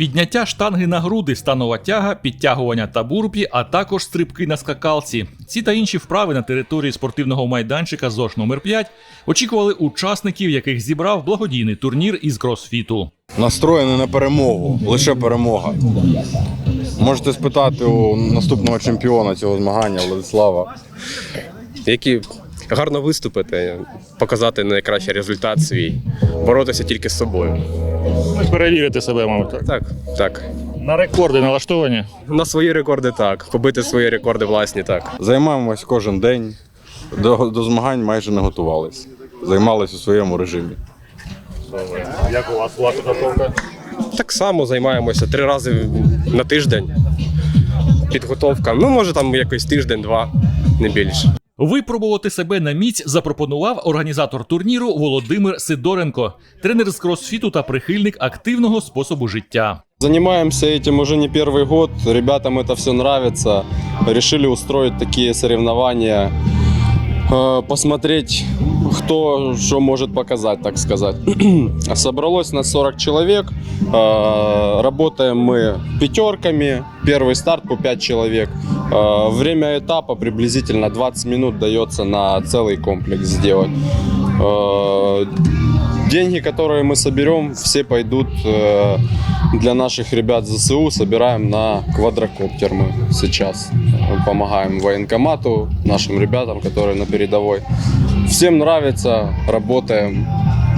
Підняття штанги на груди, станова тяга, підтягування та бурпі, а також стрибки на скакалці. Ці та інші вправи на території спортивного майданчика ЗОЖ номер 5 очікували учасників, яких зібрав благодійний турнір із кросфіту. Настроєний на перемогу, лише перемога. Можете спитати у наступного чемпіона цього змагання Владислава. які гарно виступити, показати найкращий результат свій, боротися тільки з собою. Перевірити себе, мабуть. Так. Так, так. На рекорди налаштовані. На свої рекорди так. Побити свої рекорди власні так. Займаємось кожен день. До, до змагань майже не готувалися. Займалися у своєму режимі. Добре. Як у вас була підготовка? Так само займаємося три рази на тиждень. Підготовка. Ну, може, там якийсь тиждень-два, не більше. Випробувати себе на міць запропонував організатор турніру Володимир Сидоренко, тренер з кросфіту та прихильник активного способу життя. Занимаемся этим уже не первый год. Ребятам это все нравится. Решили устроить такие соревнования. Э, Посмотреть, кто что может показать, так сказать. Собралось нас 40 человек. Э, Работаем мы пятерками. Первый старт по 5 человек. Э, Время этапа приблизительно 20 минут дается на целый комплекс сделать. Э, Деньги, которые мы соберем, все пойдут э, для наших ребят ЗСУ. Собираем на квадрокоптер мы сейчас. Помогаем военкомату, нашим ребятам, которые на передовой. Всем нравится, работаем,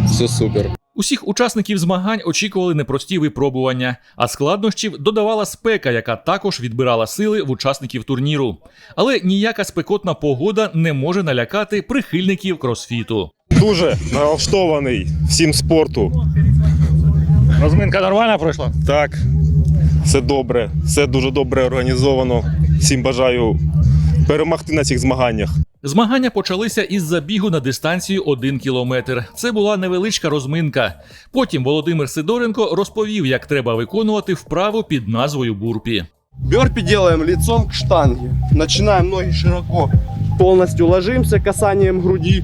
все супер. Усіх учасників змагань очікували непрості випробування, а складнощів додавала спека, яка також відбирала сили в учасників турніру. Але ніяка спекотна погода не може налякати прихильників кросфіту. дуже налаштований всім спорту. Розминка нормально пройшла? Так, все добре, все дуже добре організовано. Всім бажаю перемогти на цих змаганнях. Змагання почалися із забігу на дистанцію 1 кілометр. Це була невеличка розминка. Потім Володимир Сидоренко розповів, як треба виконувати вправу під назвою бурпі. Бёрпи делаем лицом к штанге. Начинаем ноги широко. Полностью ложимся касанием груди.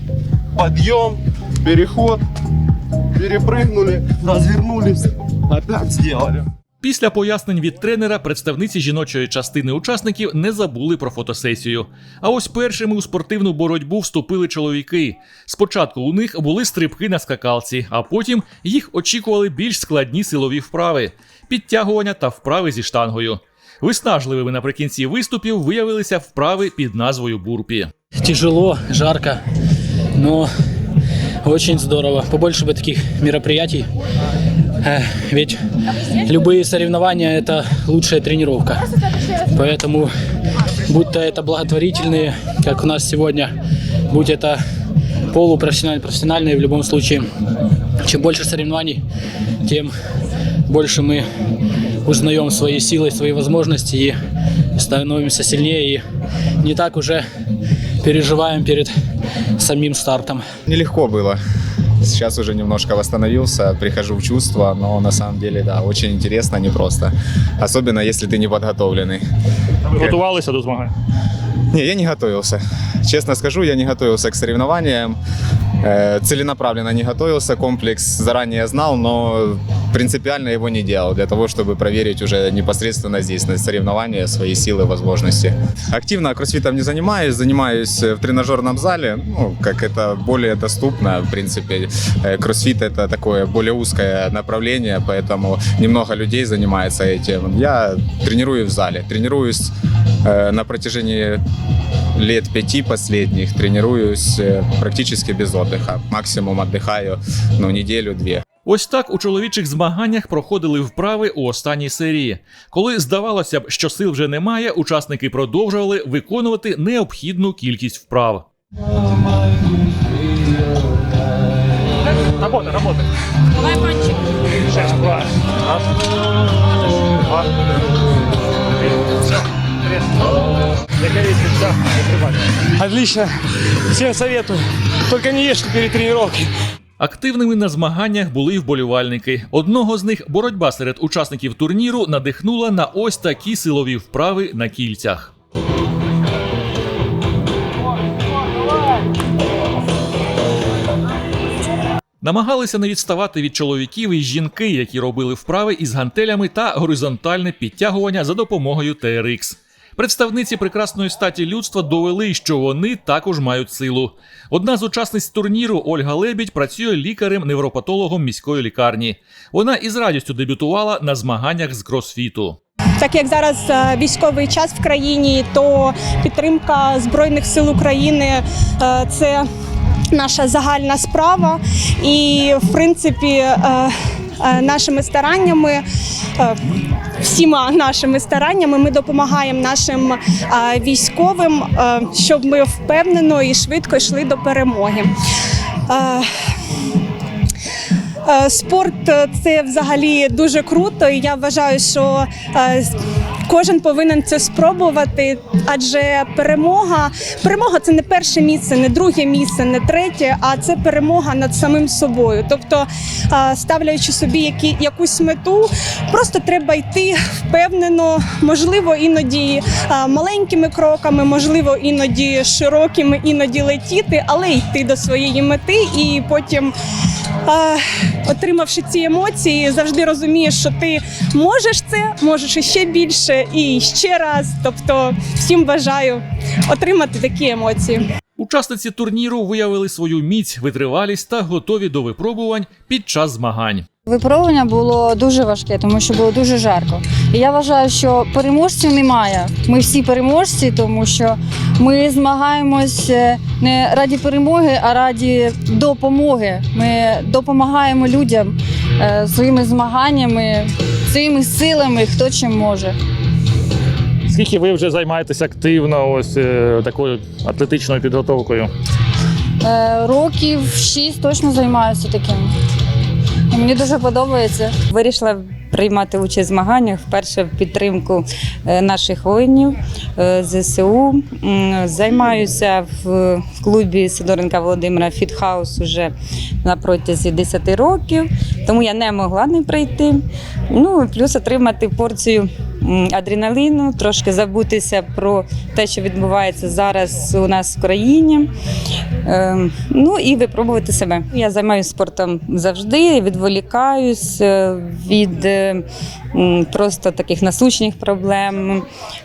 Подъем, переход. Перепрыгнули, развернулись. Опять сделали. Після пояснень від тренера представниці жіночої частини учасників не забули про фотосесію. А ось першими у спортивну боротьбу вступили чоловіки. Спочатку у них були стрибки на скакалці, а потім їх очікували більш складні силові вправи, підтягування та вправи зі штангою. Виснажливими наприкінці виступів виявилися вправи під назвою бурпі. тяжело, жарко, но очень здорово. Побольше бы таких мероприятий. Э, Ведь любые соревнования – это лучшая тренировка. Поэтому, будь то это благотворительные, как у нас сегодня, будь это полупрофессиональные, профессиональные, в любом случае, чем больше соревнований, тем больше мы узнаем свои силы, свои возможности и становимся сильнее и не так уже переживаем перед самим стартом. Нелегко было. Сейчас уже немножко восстановился, прихожу в чувство, но на самом деле, да, очень интересно, непросто. Особенно, если ты не подготовленный. Готувалися до змагань. Не, я не готовился. Честно скажу, я не готовился к соревнованиям. Э, Целенаправленно не готовился, комплекс заранее знал, но принципиально его не делал для того, чтобы проверить уже непосредственно здесь на соревнования свои силы, возможности. Активно кроссфитом не занимаюсь, занимаюсь в тренажерном зале, ну, как это более доступно, в принципе. Э, Кроссфит это такое более узкое направление, поэтому немного людей занимается этим. Я тренирую в зале, тренируюсь э, на протяжении лет пяти последних тренируюсь э, практически без отдыха. Максимум отдыхаю ну, неделю-две. Ось так у чоловічих змаганнях проходили вправи у останній серії. Коли здавалося б, що сил вже немає, учасники продовжували виконувати необхідну кількість вправ. Робота, робота. Давай пальчик. Шесть, два. Раз. Два. Отлично. Всем советую. Только не ешьте перед тренировкой. Активними на змаганнях були й вболівальники. Одного з них боротьба серед учасників турніру надихнула на ось такі силові вправи на кільцях. Намагалися не відставати від чоловіків і жінки, які робили вправи із гантелями та горизонтальне підтягування за допомогою TRX. Представниці прекрасної статі людства довели, що вони також мають силу. Одна з учасниць турніру Ольга Лебідь працює лікарем-невропатологом міської лікарні. Вона із радістю дебютувала на змаганнях з кросфіту. Так як зараз е, військовий час в країні, то підтримка Збройних сил України е, це наша загальна справа. І в принципі, е, нашими стараннями. е, Всіма нашими стараннями ми допомагаємо нашим е, військовим, е, щоб ми впевнено і швидко йшли до перемоги. Е, Е, Спорт е, це взагалі дуже круто. І я вважаю, що е, кожен повинен це спробувати, адже перемога, перемога це не перше місце, не друге місце, не третє, а це перемога над самим собою. Тобто, ставляючи собі які, якусь мету, просто треба йти впевнено, можливо, іноді маленькими кроками, можливо, іноді широкими, іноді летіти, але йти до своєї мети і потім. Отримавши ці емоції, завжди розумієш, що ти можеш це, можеш іще більше і ще раз. Тобто, всім бажаю отримати такі емоції. Учасниці турніру виявили свою міць, витривалість та готові до випробувань під час змагань. Випробування було дуже важке, тому що було дуже жарко. І я вважаю, що переможців немає. Ми всі переможці, тому що ми змагаємось е, не раді перемоги, а раді допомоги. Ми допомагаємо людям е, своїми змаганнями, своїми силами, хто чим може. Скільки ви вже займаєтесь активно ось е, такою атлетичною підготовкою? Років шість точно займаюся таким. Мені дуже подобається. Вирішила приймати участь в змаганнях вперше в підтримку е, наших воїнів е, ЗСУ. Займаюся в клубі Сидоренка Володимира Фітхаус уже на протязі 10 років, тому я не могла не прийти. Ну плюс отримати порцію адреналіну, трошки забутися про те, що відбувається зараз у нас в країні. Ем, Ну і випробувати себе. Я займаюся спортом завжди, відволікаюсь е, від е, просто таких насущних проблем,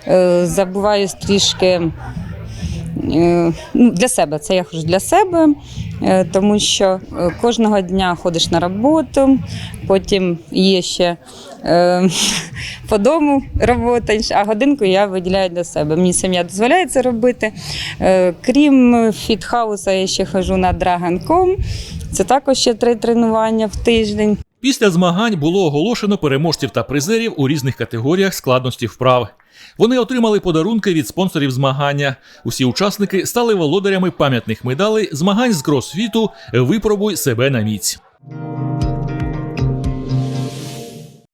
е, забуваюсь трішки. Е, ну, Для себе це я ходжу для себе, е, тому що е, кожного дня ходиш на роботу, потім є ще по дому робота, а годинку я виділяю для себе. Мені сім'я дозволяє це робити. Крім фітхауса, я ще хожу на Dragon.com. Це також ще три тренування в тиждень. Після змагань було оголошено переможців та призерів у різних категоріях складності вправ. Вони отримали подарунки від спонсорів змагання. Усі учасники стали володарями пам'ятних медалей змагань з кросфіту Випробуй себе на міць.